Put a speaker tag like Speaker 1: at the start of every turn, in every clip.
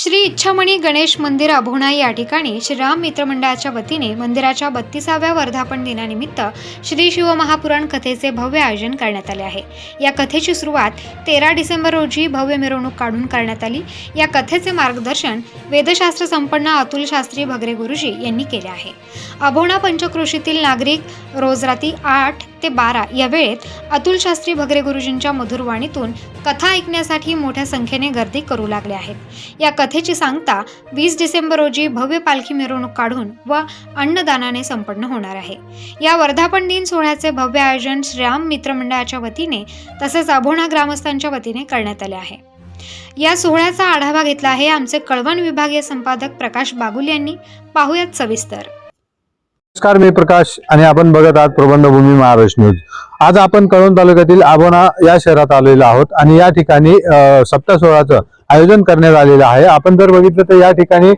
Speaker 1: श्री इच्छामणी गणेश मंदिर अभोणा या ठिकाणी श्रीराम मित्र मंडळाच्या वतीने मंदिराच्या बत्तीसाव्या वर्धापन दिनानिमित्त श्री शिवमहापुराण कथेचे भव्य आयोजन करण्यात आले आहे. या कथेची सुरुवात तेरा डिसेंबर रोजी भव्य मिरवणूक काढून करण्यात आली. या कथेचे मार्गदर्शन वेदशास्त्र संपन्न अतुल शास्त्री भगरे गुरुजी यांनी केले आहे. अभोणा पंचक्रोशीतील नागरिक रोज आठ ते बारा या वेळेत अतुल शास्त्री भगरे गुरुजींच्या मधुर वाणीतून कथा ऐकण्यासाठी मोठ्या संख्येने गर्दी करू लागले आहेत. या कथेची सांगता वीस डिसेंबर रोजी भव्य पालखी मिरवणूक काढून व अन्नदानाने संपन्न होणार आहे. या वर्धापन दिन सोहळ्याचे भव्य आयोजन श्रीराम मित्रमंडळाच्या वतीने तसेच अभोणा ग्रामस्थांच्या वतीने करण्यात आले आहे. या सोहळ्याचा आढावा घेतला आहे आमचे कळवण विभागीय संपादक प्रकाश बागुल यांनी. पाहुयात सविस्तर.
Speaker 2: नमस्कार मी प्रकाश आणि आपण बघत आहात प्रबंधभूमी महाराष्ट्र न्यूज. आज आपण कळवण तालुक्यातील आबोना या शहरात आलेलो आहोत आणि या ठिकाणी अ, सप्ताह सोहळ्याचं आयोजन करण्यात आलेलं आहे. आपण जर बघितलं तर या ठिकाणी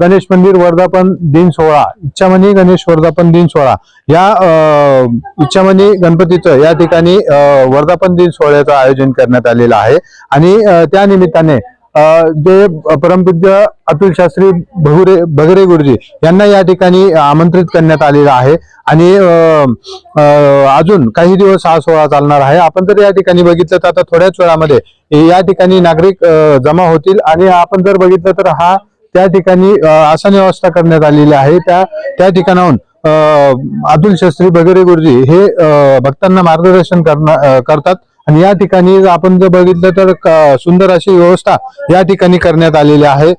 Speaker 2: गणेश मंदिर वर्धापन दिन सोहळा इच्छामणी गणेश वर्धापन दिन सोहळा या इच्छामणी गणपतीचं या ठिकाणी वर्धापन दिन सोहळ्याचं आयोजन करण्यात आलेलं आहे. आणि त्या निमित्ताने जे परमपूज्य अतुल शास्त्री भगुरे भगरे गुरुजी यांना या ठिकाणी आमंत्रित करण्यात आलेलं आहे. आणि अजून काही दिवस हा सोहळा चालणार आहे. आपण जर या ठिकाणी बघितलं तर आता थोड्याच वेळामध्ये या ठिकाणी नागरिक जमा होतील. आणि आपण जर बघितलं तर हा त्या ठिकाणी आसन व्यवस्था करण्यात आलेली आहे. त्या त्या ठिकाणाहून अतुल शास्त्री भगरे गुरुजी हे भक्तांना मार्गदर्शन करणार करतात. आणि या ठिकाणी जर आपण जर बघितलं तर क- सुंदर अशी व्यवस्था या ठिकाणी करण्यात आलेली आहे.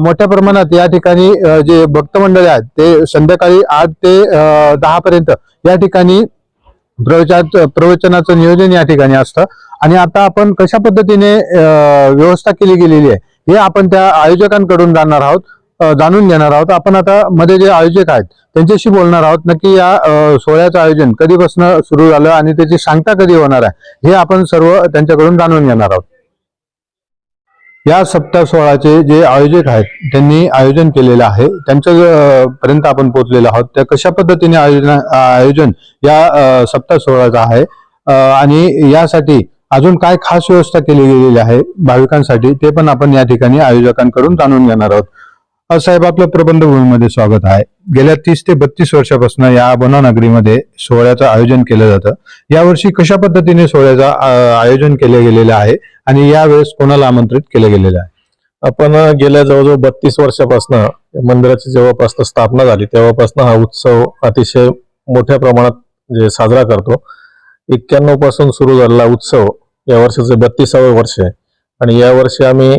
Speaker 2: मोठ्या प्रमाणात या ठिकाणी जे भक्तमंडळी आहेत ते संध्याकाळी आठ ते दहा पर्यंत या ठिकाणी प्रवचात प्रवचनाचं नियोजन या ठिकाणी असतं. आणि आता आपण कशा पद्धतीने व्यवस्था केली गेलेली आहे हे आपण त्या आयोजकांकडून जाणणार आहोत. जाणून घेणार आहोत. आपण आता मध्ये जे आयोजक आहेत त्यांच्याशी बोलणार आहोत. नक्की या सोहळ्याचं आयोजन कधीपासून सुरू झालं आणि त्याची सांगता कधी होणार आहे हे आपण सर्व त्यांच्याकडून जाणून घेणार आहोत. या सप्ताह सोहळ्याचे जे आयोजक आहेत त्यांनी आयोजन केलेलं आहे. त्यांच्या पर्यंत आपण पोहोचलेलो आहोत त्या कशा पद्धतीने आयोजन आयोजन या सप्ताह सोहळ्याचं आहे? आणि यासाठी अजून काय खास व्यवस्था केली गेलेली आहे भाविकांसाठी ते पण आपण या ठिकाणी आयोजकांकडून जाणून घेणार आहोत. साहेब आपलं प्रबंधभूमीमध्ये स्वागत आहे. गेल्या तीस ते बत्तीस वर्षापासून या बोना नगरीमध्ये सोहळ्याचं आयोजन केलं जातं. यावर्षी कशा पद्धतीने सोहळ्याचं आयोजन केलं गेलेलं आहे आणि यावेळेस कोणाला आमंत्रित केलं गेलेलं आहे?
Speaker 3: आपण गेल्या जवळजवळ बत्तीस वर्षापासून मंदिराची जेव्हापासून स्थापना झाली तेव्हापासून हा उत्सव अतिशय मोठ्या प्रमाणात जे साजरा करतो. एक्क्याण्णवपासून सुरू झालेला उत्सव या वर्षाचं बत्तीसावं वर्ष आहे. आणि या वर्षी आम्ही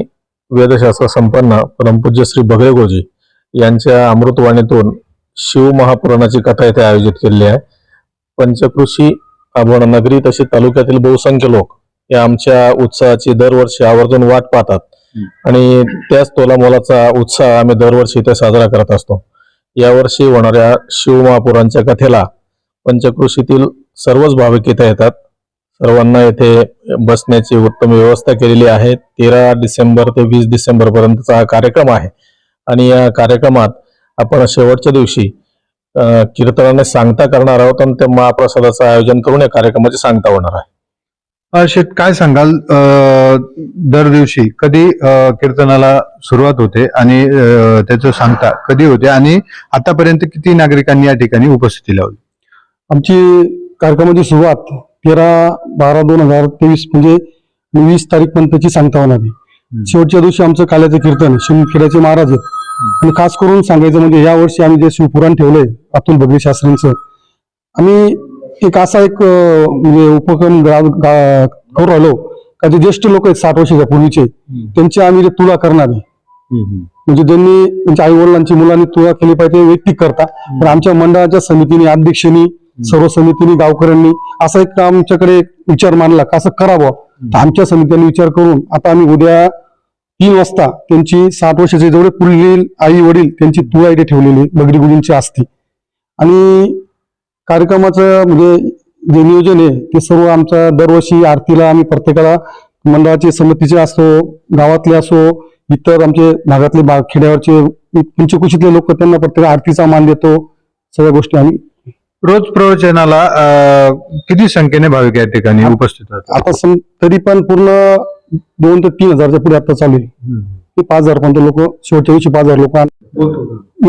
Speaker 3: वेदशास्त्र संपन्न परमपूज्य श्री भगरे गुरुजी यांच्या अमृतवाणीतून शिवमहापुराणाची कथा इथे आयोजित केलेली आहे. पंचकृषी आबोणा नगरी तसे तालुक्यातील बहुसंख्य लोक या आमच्या उत्साहाची दरवर्षी आवर्जून वाट पाहतात. आणि त्याच तोलामोलाचा उत्साह आम्ही दरवर्षी इथे साजरा करत असतो. यावर्षी होणाऱ्या शिवमहापुरांच्या कथेला पंचकृषीतील सर्वच भाविक इथे येतात. सर्वांना येथे बसण्याची उत्तम व्यवस्था केलेली आहे. तेरा डिसेंबर ते वीस डिसेंबर पर्यंतचा हा कार्यक्रम आहे. आणि या कार्यक्रमात आपण शेवटच्या दिवशी कीर्तनाने सांगता करणार आहोत आणि त्या महाप्रसादाचं आयोजन करून या कार्यक्रमाची सांगता होणार आहे.
Speaker 2: शेठ काय सांगाल? दर दिवशी कधी कीर्तनाला सुरुवात होते आणि त्याचं सांगता कधी होते आणि आतापर्यंत किती नागरिकांनी या ठिकाणी उपस्थिती लावली?
Speaker 4: आमची कार्यक्रमाची सुरुवात तेरा बारा दोन हजार तेवीस म्हणजे वीस तारीख पर्यंतची सांगता होणार आहे शेवटच्या दिवशी आमचं काल्याचं कीर्तन शिवखेड्याचे महाराज आहेत. आणि खास करून सांगायचं म्हणजे या वर्षी आम्ही जे शिवपुराण ठेवलंय अतुल भगरे शास्त्रींचं आम्ही एक असा एक म्हणजे उपक्रम करू राहिलो. का जे ज्येष्ठ लोक आहेत साठ वर्षाच्या पूर्वीचे. त्यांची आम्ही जे तुला करणार आहे. म्हणजे ज्यांनी त्यांच्या आई वडिलांची मुलांनी तुळा केली पाहिजे वैयक्तिक करता. पण आमच्या मंडळाच्या समितीने अध्यक्षांनी सर्व समितीने गावकऱ्यांनी असा एक आमच्याकडे विचार मांडला का असं करावं? आमच्या समित्यांनी विचार करून आता आम्ही उद्या तीन वाजता त्यांची साठ वर्षाचे जेवढे पुढील आई वडील त्यांची तुळा इथे ठेवलेली बगडी गुडींची असते आणि कार्यक्रमाचं म्हणजे जे नियोजन आहे ते सर्व आमचं दरवर्षी आरतीला आम्ही प्रत्येकाला मंडळाचे समितीचे असो गावातले असो इतर आमचे भागातले बा खेड्यावरचे पंचकुशीतले लोक त्यांना प्रत्येक आरतीचा मान देतो. सगळ्या गोष्टी आम्ही
Speaker 2: रोज प्रवचनाला अ, किती संख्येने भाविक या ठिकाणी उपस्थित राहतात?
Speaker 4: आता सम तरी पण पूर्ण दोन ते तीन हजारच्या पुढे आता चालू आहे. ते पाच हजार पर्यंत लोक शेवटच्या दिवशी पाच हजार लोक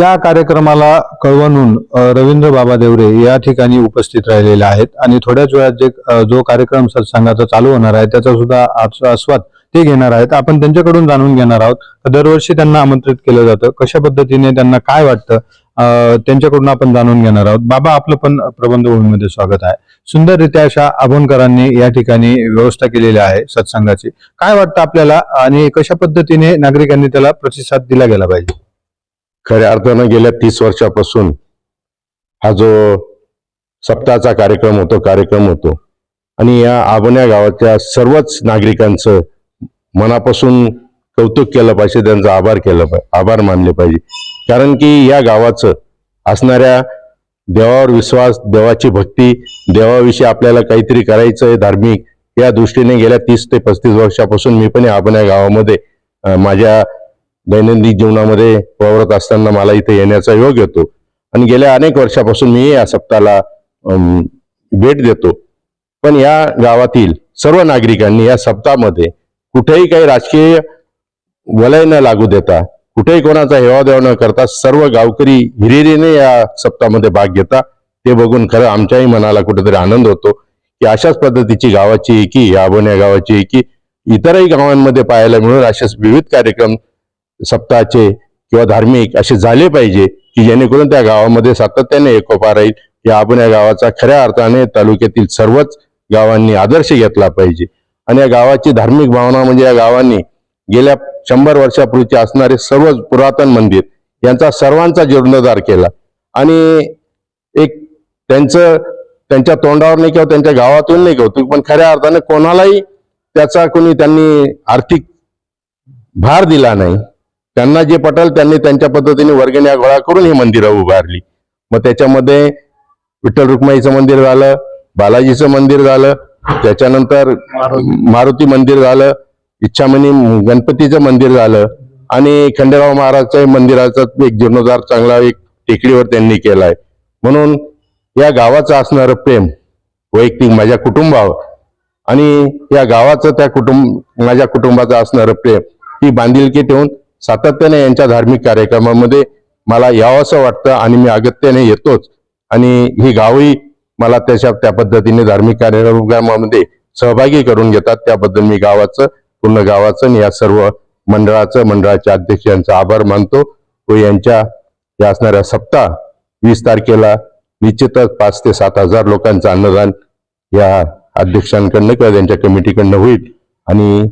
Speaker 2: या कार्यक्रमाला कळवणून अ, रवींद्र बाबा देवरे या ठिकाणी उपस्थित राहिलेले आहेत. आणि थोड्याच वेळात जे अ, जो कार्यक्रम सत्संगाचा चालू होणार आहे त्याचा सुद्धा आस- आस्वाद ते घेणार आहेत. आपण त्यांच्याकडून जाणून घेणार आहोत. दरवर्षी त्यांना आमंत्रित केलं जातं. कशा पद्धतीने त्यांना काय वाटतं? त्यांच्याकडून आपण जाणून घेणार आहोत. बाबा आपलं पण प्रबंधभूमीमध्ये स्वागत आहे. सुंदररित्या अशा आभोणकरांनी या ठिकाणी व्यवस्था केलेली आहे सत्संगाची. काय वाटतं आपल्याला आणि कशा पद्धतीने नागरिकांनी त्याला प्रतिसाद दिला गेला पाहिजे?
Speaker 5: खऱ्या अर्थानं गेल्या तीस वर्षापासून हा जो सप्ताहाचा कार्यक्रम होतो कार्यक्रम होतो. आणि या आबोन्या गावाच्या सर्वच नागरिकांचं मनापासून कौतुक केलं पाहिजे त्यांचा आभार केला पाहिजे आभार मानले पाहिजे. कारण की या गावाचं असणाऱ्या देवावर विश्वास देवाची भक्ती देवाविषयी आपल्याला काहीतरी करायचं आहे धार्मिक या दृष्टीने गेल्या तीस ते पस्तीस वर्षापासून मी पण आपण या गावामध्ये माझ्या दैनंदिन जीवनामध्ये वावरत असताना मला इथे येण्याचा योग येतो. आणि गेल्या अनेक वर्षापासून मी या सप्ताहाला भेट देतो. पण या गावातील सर्व नागरिकांनी या सप्ताहामध्ये कुठेही काही राजकीय वलय न लागू देता कुठेही कोणाचा हेवादेवा न करता सर्व गावकरी हिरिरीने या सप्ताहामध्ये भाग घेता ते बघून खरं आमच्याही मनाला कुठेतरी आनंद होतो की अशाच पद्धतीची गावाची एकी या आबोन्या गावाची एकी इतरही गावांमध्ये पाहायला मिळून अशाच विविध कार्यक्रम सप्ताहाचे किंवा धार्मिक असे झाले पाहिजे की जेणेकरून त्या गावामध्ये सातत्याने एकोपा राहील. या आबोन्या या गावाचा खऱ्या अर्थाने तालुक्यातील सर्वच गावांनी आदर्श घेतला पाहिजे. आणि या गावाची धार्मिक भावना म्हणजे या गावांनी गेल्या शंभर वर्षापूर्वीचे असणारे सर्व पुरातन मंदिर यांचा सर्वांचा जीर्णोद्धार केला. आणि एक त्यांचं त्यांच्या तोंडावर नाही किंवा त्यांच्या गावातून नाही कौतुक पण खऱ्या अर्थाने कोणालाही त्याचा कोणी त्यांनी आर्थिक भार दिला नाही. त्यांना जे पटेल त्यांनी त्यांच्या पद्धतीने वर्गण्या गोळा करून ही मंदिरं उभारली. मग त्याच्यामध्ये विठ्ठल रुक्माईचं मंदिर झालं बालाजीचं मंदिर झालं त्याच्यानंतर मारुती मंदिर झालं इच्छामणी गणपतीचं मंदिर झालं आणि खंडेराव महाराजचं मंदिराचा एक जीर्णोद्धार चांगला एक टेकडीवर त्यांनी केलाय. म्हणून या गावाचं असणारं प्रेम वैयक्तिक माझ्या कुटुंबावर आणि या गावाचं त्या कुटुंब माझ्या कुटुंबाचं असणारं प्रेम ही बांधिलकी ठेवून सातत्याने यांच्या धार्मिक कार्यक्रमामध्ये मला यावंसं वाटतं आणि मी अगत्याने येतोच. आणि ही गावही मला त्याच्या त्या पद्धतीने धार्मिक कार्यक्रमामध्ये सहभागी करून घेतात. त्याबद्दल मी गावाचं पूर्ण गावाचं आणि या सर्व मंडळाचं मंडळाच्या अध्यक्ष यांचा आभार मानतो. व यांच्या या असणाऱ्या सप्ताह वीस तारखेला निश्चितच पाच ते सात हजार लोकांचं अन्नदान या अध्यक्षांकडनं किंवा त्यांच्या कमिटीकडनं होईल. आणि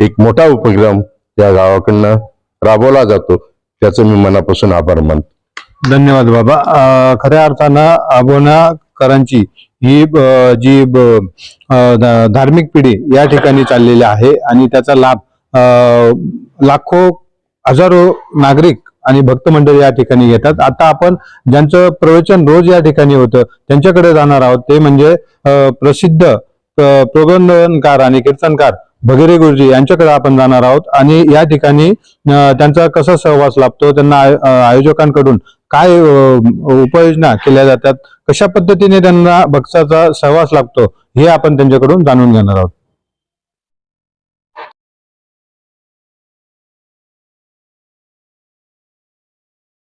Speaker 5: एक मोठा उपक्रम या गावाकडनं राबवला जातो त्याचं मी मनापासून आभार मानतो.
Speaker 2: धन्यवाद बाबा. खऱ्या अर्थानं आबोनाकरांची ही जी धार्मिक पिढी या ठिकाणी चाललेली आहे आणि त्याचा लाभ लाखो हजारो नागरिक आणि भक्त मंडळ या ठिकाणी घेतात. आता आपण ज्यांचं प्रवचन रोज या ठिकाणी होतं त्यांच्याकडे जाणार आहोत. ते म्हणजे प्रसिद्ध प्रबंधनकार आणि कीर्तनकार भगिरे गुरुजी यांच्याकडे आपण जाणार आहोत. आणि या ठिकाणी त्यांचा कसा सहवास लाभतो त्यांना आय- आयोजकांकडून काय उपाययोजना केल्या जातात कशा पद्धतीने त्यांना भक्ताचा सहवास लागतो हे आपण त्यांच्याकडून जाणून घेणार आहोत.